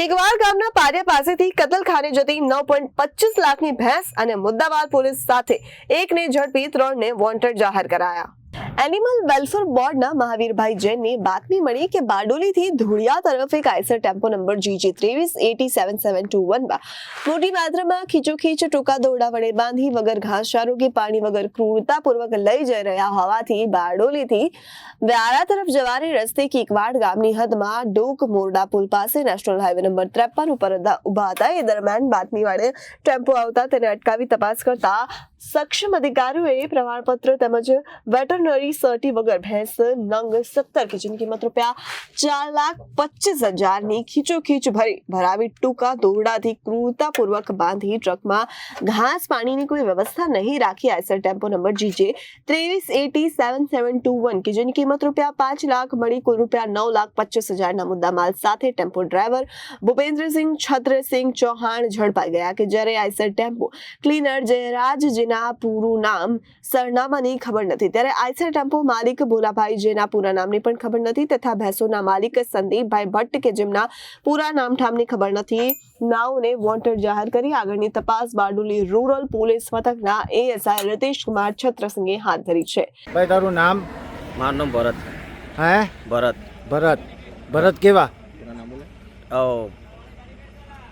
કેકવાડ ગામના પારિયા પાસેથી કતલખાને જતી નવ પોઈન્ટ પચીસ લાખની ભેંસ અને મુદ્દામાલ પોલીસ સાથે એકને ઝડપી ત્રણને વોન્ટેડ જાહેર કરાયા. એનિમલ વેલફેર બોર્ડના મહાવીરભાઈ જૈનને બાતમી મળી કે બારડોલીથી ધુળિયા તરફ એક આઈસર ટેમ્પો નંબર જીજી ત્રેવીસ એટી સેવન સેવન ટુ વનમાં મોટી માત્રામાં ખીચોખીચ, ટૂંકા દોરડા વડે બાંધી વગર ઘાસચારો કે પાણી વગર ક્રૂરતાપૂર્વક લઈ જઈ રહ્યા હોવાથી બારડોલીથી વ્યારા તરફ જવાની રસ્તે કીકવાડ ગામની હદમાં ડોક મોરડા પુલ પાસે નેશનલ હાઈવે નંબર ત્રેપન ઉપર ઊભા હતા. એ દરમિયાન બાતમી વાળે ટેમ્પો આવતા તેને અટકાવી તપાસ કરતા સક્ષમ અધિકારીઓએ પ્રમાણપત્ર તેમજ વેટરનરી સર્ટી વગર ભેંસ નંગ સત્તર કે જેની કિંમત રૂપિયા ચાર લાખ પચીસ હજારની ખીચોખીચ ભરી ભરાવી ટૂંકા દોરડાથી ક્રૂરતાપૂર્વક બાંધી ટ્રકમાં ઘાસ પાણીની કોઈ વ્યવસ્થા નહીં રાખી આઈસર ટેમ્પો નંબર જીજે ત્રેવીસ AT seven seven two one કે જેની કિંમત રૂપિયા પાંચ લાખ મળી કુલ રૂપિયા નવ લાખ પચીસ હજારના મુદ્દામાલ સાથે ટેમ્પો ડ્રાઈવર ભૂપેન્દ્રસિંહ છત્રસિંહ ચૌહાણ ઝડપાઈ ગયા કે જ્યારે આઈસર ટેમ્પો ક્લીનર જયરાજ જેના પૂરું નામ સરનામાની ખબર નથી ત્યારે આઈસર ટેમ્પો માલિક ભોલાભાઈ જેના પૂરા નામની પણ ખબર નથી તથા ભેંસોના માલિક સંદીપભાઈ ભટ્ટ કે જેમના પૂરા નામ ઠામની ખબર નથી. નાઓને વોન્ટેડ જાહેર કરી આગળની તપાસ બારડોલી રૂરલ પોલીસ મથકના એએસઆઈ રતીશ કુમાર છત્રસિંહે હાથ ધરી છે. ભાઈ તારું નામ? મારું નામ ભરત. હે? ભરત. ભરત. ભરત કેવા? ઓ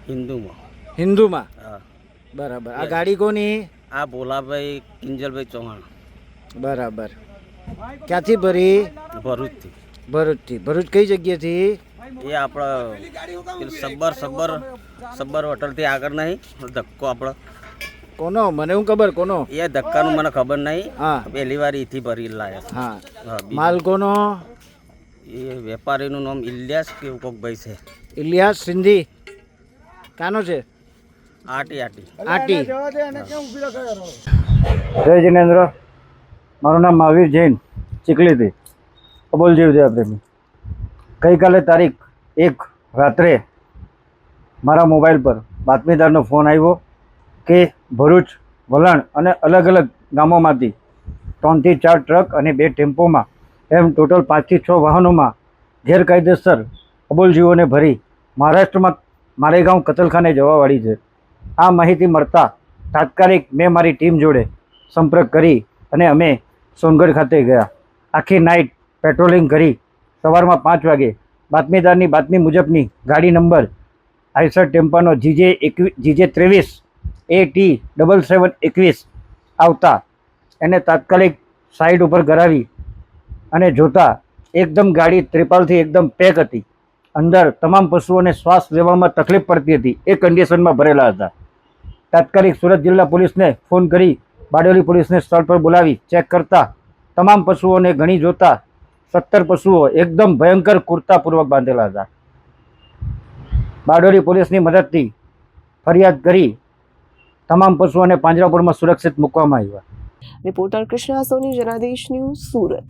હિન્દુમાં. હિન્દુમાં? બરાબર. આ ગાડી કોની? આ ભોલાભાઈ કિંજલભાઈ ચૌહાણ. બરાબર. ક્યાંથી ભરી? ભરૂચથી. ભરૂચથી. ભરૂચ કઈ જગ્યાથી? એ આપણે સબ્બર સબ્બર સબ્બર હોટલથી આગળ નહીં. ધક્કો આપણો. કોનો? મને હું ખબર કોનો? એ ધક્કાનું મને ખબર નહીં. હા. પહેલી વાર એથી ભરી લાયા હા. માલ કોનો? એ વેપારીનું નામ ઇલિયાસ કે કોક ભાઈ છે. ઇલિયાસ સિંધી. કાનો છે? આટી આટી. આટી. જય જિનેન્દ્ર. મારું નામ મહાવીર જૈન ચીખલીથી. અબોલજીવ દેવપ્રેમી ગઈકાલે તારીખ એક રાત્રે મારા મોબાઈલ પર બાતમીદારનો ફોન આવ્યો કે ભરૂચ, વલણ અને અલગ અલગ ગામોમાંથી ત્રણથી ચાર ટ્રક અને બે ટેમ્પોમાં એમ ટોટલ પાંચથી છ વાહનોમાં ગેરકાયદેસર અબોલજીવોને ભરી મહારાષ્ટ્રમાં મારેગાંવ કતલખાને જવાવાળી છે. આ માહિતી મળતા તાત્કાલિક મેં મારી ટીમ જોડે સંપર્ક કરી અને અમે સોનગઢ ખાતે ગયા. આખી નાઇટ પેટ્રોલિંગ કરી. સવારમાં પાંચ વાગે બાતમીદારની બાતમી મુજબની ગાડી નંબર આઈસર ટેમ્પાનો જીજે એકવી, જીજે ત્રેવીસ, એ ટી ડબલ સેવન એકવીસ આવતા એને તાત્કાલિક સાઈડ ઉપર કરાવી અને જોતા એકદમ ગાડી ત્રિપાલથી એકદમ પેક હતી. અંદર તમામ પશુઓને શ્વાસ લેવામાં તકલીફ પડતી હતી. એ કન્ડિશનમાં ભરેલા હતા. તાત્કાલિક સુરત જિલ્લા પોલીસને ફોન કરી બારડોલી પોલીસને સ્થળ પર બોલાવી ચેક કરતા તમામ પશુઓને ગણી જોતા સત્તર પશુઓ એકદમ ભયંકર કુર્તાપૂર્વક બાંધેલા હતા. બારડોલી પોલીસની મદદથી ફરિયાદ કરી તમામ પશુઓને પાંજરાપુરમાં સુરક્ષિત મૂકવામાં આવ્યા. Reporter Krishna Soni, Janadesh news Surat.